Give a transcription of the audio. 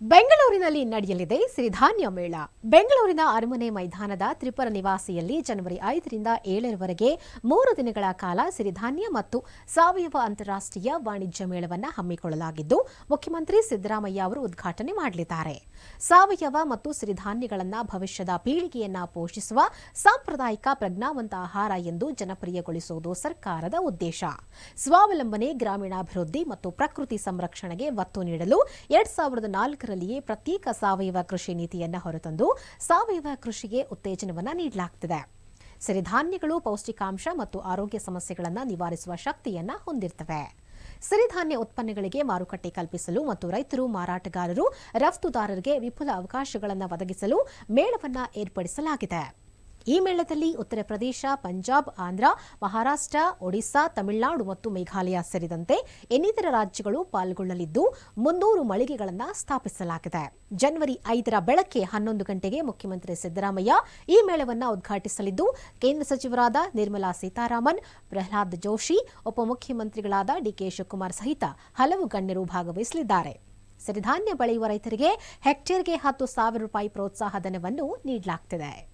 ಬೆಂಗಳೂರಿನಲ್ಲಿ ನಡೆಯಲಿದೆ ಸಿರಿಧಾನ್ಯ ಮೇಳ. ಬೆಂಗಳೂರಿನ ಅರಮನೆ ಮೈದಾನದ ತ್ರಿಪುರ ನಿವಾಸಿಯಲ್ಲಿ ಜನವರಿ ಐದರಿಂದ ಏಳರವರೆಗೆ ಮೂರು ದಿನಗಳ ಕಾಲ ಸಿರಿಧಾನ್ಯ ಮತ್ತು ಸಾವಯವ ಅಂತಾರಾಷ್ಟ್ರೀಯ ವಾಣಿಜ್ಯ ಮೇಳವನ್ನು ಹಮ್ಮಿಕೊಳ್ಳಲಾಗಿದ್ದು, ಮುಖ್ಯಮಂತ್ರಿ ಸಿದ್ದರಾಮಯ್ಯ ಅವರು ಉದ್ಘಾಟನೆ ಮಾಡಲಿದ್ದಾರೆ. ಸಾವಯವ ಮತ್ತು ಸಿರಿಧಾನ್ಯಗಳನ್ನು ಭವಿಷ್ಯದ ಪೀಳಿಗೆಯನ್ನ ಪೋಷಿಸುವ ಸಾಂಪ್ರದಾಯಿಕ ಪ್ರಜ್ಞಾವಂತ ಆಹಾರ ಎಂದು ಜನಪ್ರಿಯಗೊಳಿಸುವುದು ಸರ್ಕಾರದ ಉದ್ದೇಶ. ಸ್ವಾವಲಂಬನೆ, ಗ್ರಾಮೀಣಾಭಿವೃದ್ಧಿ ಮತ್ತು ಪ್ರಕೃತಿ ಸಂರಕ್ಷಣೆಗೆ ಒತ್ತು ನೀಡಲು ಎರಡ್ ಸಾವಿರದ ನಾಲ್ಕರಲ್ಲಿಯೇ ಪ್ರತ್ಯೇಕ ಸಾವಯವ ಕೃಷಿ ನೀತಿಯನ್ನು ಹೊರತಂದು ಸಾವಯವ ಕೃಷಿಗೆ ಉತ್ತೇಜನವನ್ನು ನೀಡಲಾಗುತ್ತಿದೆ ಸಿರಿಧಾನ್ಯಗಳು ಪೌಷ್ಟಿಕಾಂಶ ಮತ್ತು ಆರೋಗ್ಯ ಸಮಸ್ಯೆಗಳನ್ನು ನಿವಾರಿಸುವ ಶಕ್ತಿಯನ್ನ ಹೊಂದಿರ್ತವೆ. ಸಿರಿಧಾನ್ಯ ಉತ್ಪನ್ನಗಳಿಗೆ ಮಾರುಕಟ್ಟೆ ಕಲ್ಪಿಸಲು ಮತ್ತು ರೈತರು, ಮಾರಾಟಗಾರರು, ರಫ್ತುದಾರರಿಗೆ ವಿಪುಲ ಅವಕಾಶಗಳನ್ನು ಒದಗಿಸಲು ಮೇಳವನ್ನು ಏರ್ಪಡಿಸಲಾಗಿದೆ. ಈ ಮೇಳದಲ್ಲಿ ಉತ್ತರ ಪ್ರದೇಶ, ಪಂಜಾಬ್, ಆಂಧ್ರ, ಮಹಾರಾಷ್ಟ್ರ ಒಡಿಶಾ ತಮಿಳುನಾಡು ಮತ್ತು ಮೇಘಾಲಯ ಸೇರಿದಂತೆ ಇನ್ನಿತರ ರಾಜ್ಯಗಳು ಪಾಲ್ಗೊಳ್ಳಲಿದ್ದು ಮುನ್ನೂರು ಮಳಿಗೆಗಳನ್ನು ಸ್ಥಾಪಿಸಲಾಗಿದೆ. ಜನವರಿ ಐದರ ಬೆಳಗ್ಗೆ ಹನ್ನೊಂದು ಗಂಟೆಗೆ ಮುಖ್ಯಮಂತ್ರಿ ಸಿದ್ದರಾಮಯ್ಯ ಈ ಮೇಳವನ್ನು ಉದ್ಘಾಟಿಸಲಿದ್ದು, ಕೇಂದ್ರ ಸಚಿವರಾದ ನಿರ್ಮಲಾ ಸೀತಾರಾಮನ್, ಪ್ರಹ್ಲಾದ್ ಜೋಶಿ, ಉಪಮುಖ್ಯಮಂತ್ರಿಗಳಾದ ಡಿಕೆ ಶಿವಕುಮಾರ್ ಸಹಿತ ಹಲವು ಗಣ್ಯರು ಭಾಗವಹಿಸಲಿದ್ದಾರೆ. ಸಿರಿಧಾನ್ಯ ಬೆಳೆಯುವ ರೈತರಿಗೆ ಹೆಕ್ಟೇರ್ಗೆ ಹತ್ತು ಸಾವಿರ ರೂಪಾಯಿ ಪ್ರೋತ್ಸಾಹ ಧನವನ್ನು ನೀಡಲಾಗುತ್ತಿದೆ